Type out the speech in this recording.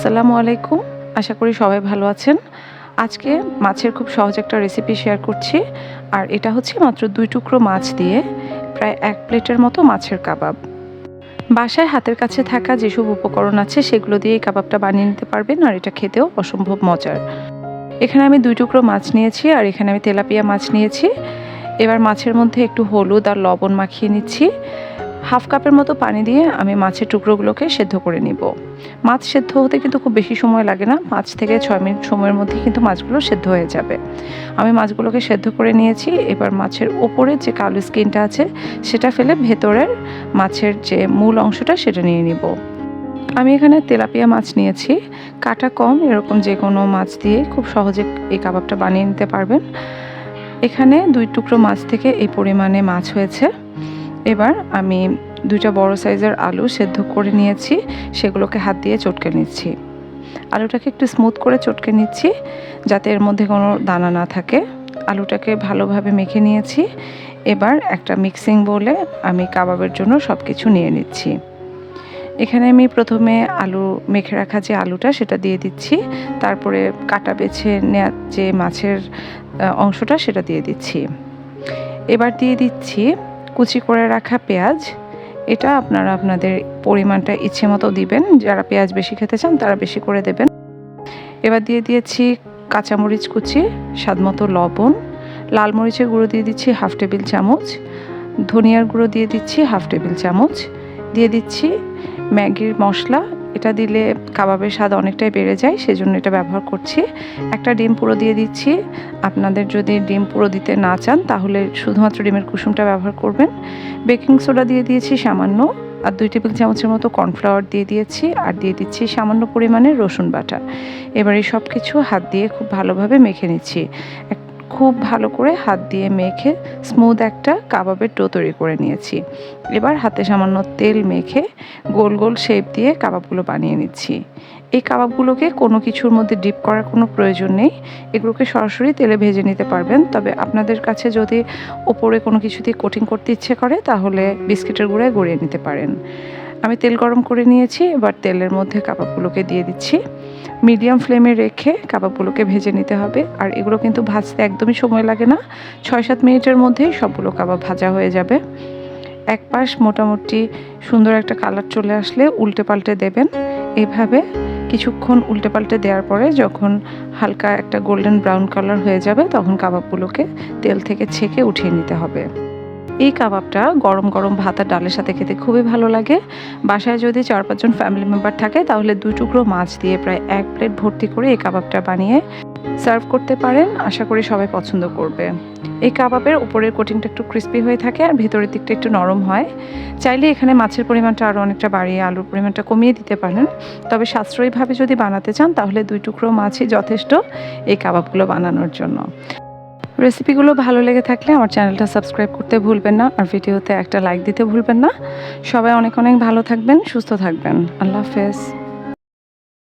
আসসালামু আলাইকুম। আশা করি সবাই ভালো আছেন। আজকে মাছের খুব সহজ একটা রেসিপি শেয়ার করছি। আর এটা হচ্ছে মাত্র দুই টুকরো মাছ দিয়ে প্রায় এক প্লেটের মতো মাছের কাবাব। বাসায় হাতের কাছে থাকা যেসব উপকরণ আছে, সেগুলো দিয়ে এই কাবাবটা বানিয়ে নিতে পারবেন আর এটা খেতেও অসম্ভব মজার। এখানে আমি দুই টুকরো মাছ নিয়েছি আর এখানে আমি তেলাপিয়া মাছ নিয়েছি। এবার মাছের মধ্যে একটু হলুদ আর লবণ মাখিয়ে নিচ্ছি। হাফ কাপের মতো পানি দিয়ে আমি মাছের টুকরোগুলোকে সেদ্ধ করে নিব। মাছ সেদ্ধ হতে কিন্তু খুব বেশি সময় লাগে না। পাঁচ থেকে ছয় মিনিট সময়ের মধ্যে কিন্তু মাছগুলো সেদ্ধ হয়ে যাবে। আমি মাছগুলোকে সেদ্ধ করে নিয়েছি। এবার মাছের ওপরে যে কালো স্কিনটা আছে, সেটা ফেলে ভেতরের মাছের যে মূল অংশটা সেটা নিয়ে নিব। আমি এখানে তেলাপিয়া মাছ নিয়েছি। কাটা কম, এরকম যে কোনো মাছ দিয়ে খুব সহজে এই কাবাবটা বানিয়ে নিতে পারবেন। এখানে দুই টুকরো মাছ থেকে এই পরিমাণে মাছ হয়েছে। এবার আমি দুইটা বড় সাইজের আলু সেদ্ধ করে নিয়েছি, সেগুলোকে হাত দিয়ে চটকে নিচ্ছি। আলুটাকে একটু স্মুথ করে চটকে নিচ্ছি, যাতে এর মধ্যে কোনো দানা না থাকে। আলুটাকে ভালোভাবে মেখে নিয়েছি। এবার একটা মিক্সিং বলে আমি কাবাবের জন্য সব কিছু নিয়ে নিচ্ছি। এখানে আমি প্রথমে আলু মেখে রাখা যে আলুটা, সেটা দিয়ে দিচ্ছি। তারপরে কাটা বেছে নেওয়া যে মাছের অংশটা, সেটা দিয়ে দিচ্ছি। এবার দিয়ে দিচ্ছি কুচি করে রাখা পেঁয়াজ, এটা আপনারা আপনাদের পরিমাণটা ইচ্ছে মতো দিবেন। যারা পেঁয়াজ বেশি খেতে চান, তারা বেশি করে দেবেন। এবার দিয়ে দিয়েছি কাঁচামরিচ কুচি, স্বাদ মতো লবণ, লাল মরিচের গুঁড়ো দিয়ে দিচ্ছি হাফ টেবিল চামচ, ধনিয়ার গুঁড়ো দিয়ে দিচ্ছি হাফ টেবিল চামচ, দিয়ে দিচ্ছি ম্যাগির মশলা এটা দিলে কাবাবের স্বাদ অনেকটাই বেড়ে যায়, সেজন্য এটা ব্যবহার করছি। একটা ডিম পুরো দিয়ে দিচ্ছি। আপনাদের যদি ডিম পুরো দিতে না চান, তাহলে শুধুমাত্র ডিমের কুসুমটা ব্যবহার করবেন। বেকিং সোডা দিয়ে দিয়েছি সামান্য, আর দুই টেবিল চামচের মতো কর্নফ্লাওয়ার দিয়ে দিয়েছি, আর দিয়ে দিচ্ছি সামান্য পরিমাণে রসুন বাটা। এবার এই সব কিছু হাত দিয়ে খুব ভালোভাবে মেখে নিচ্ছি। এক- খুব ভালো করে হাত দিয়ে মেখে স্মুথ একটা কাবাবের ডো তৈরি করে নিয়েছি। এবার হাতে সামান্য তেল মেখে গোল গোল শেপ দিয়ে কাবাবগুলো বানিয়ে নিচ্ছি। এই কাবাবগুলোকে কোনো কিছুর মধ্যে ডিপ করার কোনো প্রয়োজন নেই। এগুলোকে সরাসরি তেলে ভেজে নিতে পারবেন। তবে আপনাদের কাছে যদি ওপরে কোনো কিছু দিয়ে কোটিং করতে ইচ্ছে করে, তাহলে বিস্কিটের গুঁড়ায় গড়িয়ে নিতে পারেন। আমি তেল গরম করে নিয়েছি, এবার তেলের মধ্যে কাবাবগুলোকে দিয়ে দিচ্ছি। মিডিয়াম ফ্লেমে রেখে কাবাবগুলোকে ভেজে নিতে হবে। আর এগুলো কিন্তু ভাজতে একদমই সময় লাগে না। ছয় সাত মিনিটের মধ্যেই সবগুলো কাবাব ভাজা হয়ে যাবে। এক পাশ মোটামুটি সুন্দর একটা কালার চলে আসলে উল্টে পাল্টে দেবেন। এভাবে কিছুক্ষণ উল্টে পাল্টে দেওয়ার পরে যখন হালকা একটা গোল্ডেন ব্রাউন কালার হয়ে যাবে, তখন কাবাবগুলোকে তেল থেকে ছেঁকে উঠিয়ে নিতে হবে। এই কাবাবটা গরম গরম ভাত আর ডালের সাথে খেতে খুবই ভালো লাগে। বাসায় যদি চার পাঁচজন ফ্যামিলি মেম্বার থাকে, তাহলে দুই টুকরো মাছ দিয়ে প্রায় এক প্লেট ভর্তি করে এই কাবাবটা বানিয়ে সার্ভ করতে পারেন। আশা করি সবাই পছন্দ করবে। এই কাবাবের উপরের কোটিংটা একটু ক্রিস্পি হয়ে থাকে আর ভেতরের দিকটা একটু নরম হয়। চাইলে এখানে মাছের পরিমাণটা আরও অনেকটা বাড়িয়ে আলুর পরিমাণটা কমিয়ে দিতে পারেন। তবে সাশ্রয়ীভাবে যদি বানাতে চান, তাহলে দুই টুকরো মাছই যথেষ্ট এই কাবাবগুলো বানানোর জন্য। রেসিপিগুলো ভালো লেগে থাকলে আমার চ্যানেলটা সাবস্ক্রাইব করতে ভুলবেন না আর ভিডিওতে একটা লাইক দিতে ভুলবেন না। সবাই অনেক অনেক ভালো থাকবেন, সুস্থ থাকবেন। আল্লাহ হাফেজ।